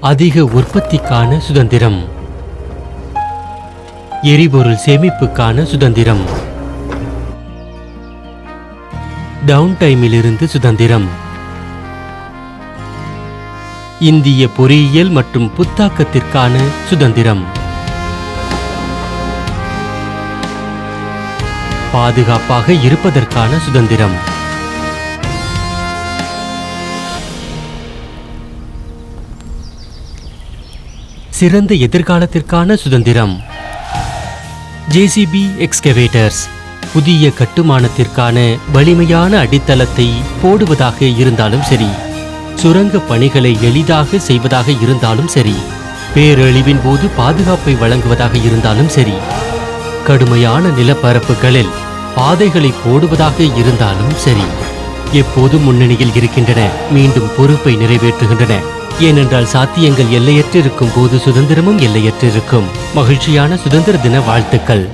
அதிக உற்பத்திக்கான சுதந்திரம். எரிபொருள் சேமிப்புக்கான சுதந்திரம். டவுன் டைமிலிருந்து சுதந்திரம். இந்திய பொறியியல் மற்றும் புத்தாக்கத்திற்கான சுதந்திரம். பாதுகாப்பாக இருப்பதற்கான சுதந்திரம். சிறந்த எதிர்காலத்திற்கான சுதந்திரம். ஜேசிபி எக்ஸ்கவேட்டர்ஸ் புதிய கட்டுமானத்திற்கான வலிமையான அடித்தளத்தை போடுவதாக இருந்தாலும் சரி சுரங்க பணிகளை எளிதாக செய்வதாக இருந்தாலும் சரி பேரழிவின் போது பாதுகாப்பை வழங்குவதாக இருந்தாலும் சரி கடுமையான நிலப்பரப்புகளில் பாதைகளை போடுவதாக இருந்தாலும் சரி எப்போதும் முன்னணியில் இருக்கின்றன மீண்டும் பொறுப்பை நிறைவேற்றுகின்றன. ஏனென்றால் சாத்தியங்கள் எல்லையற்றிருக்கும் போது சுதந்திரமும் எல்லையற்றிருக்கும் மகிழ்ச்சியான சுதந்திர தின வாழ்த்துக்கள்.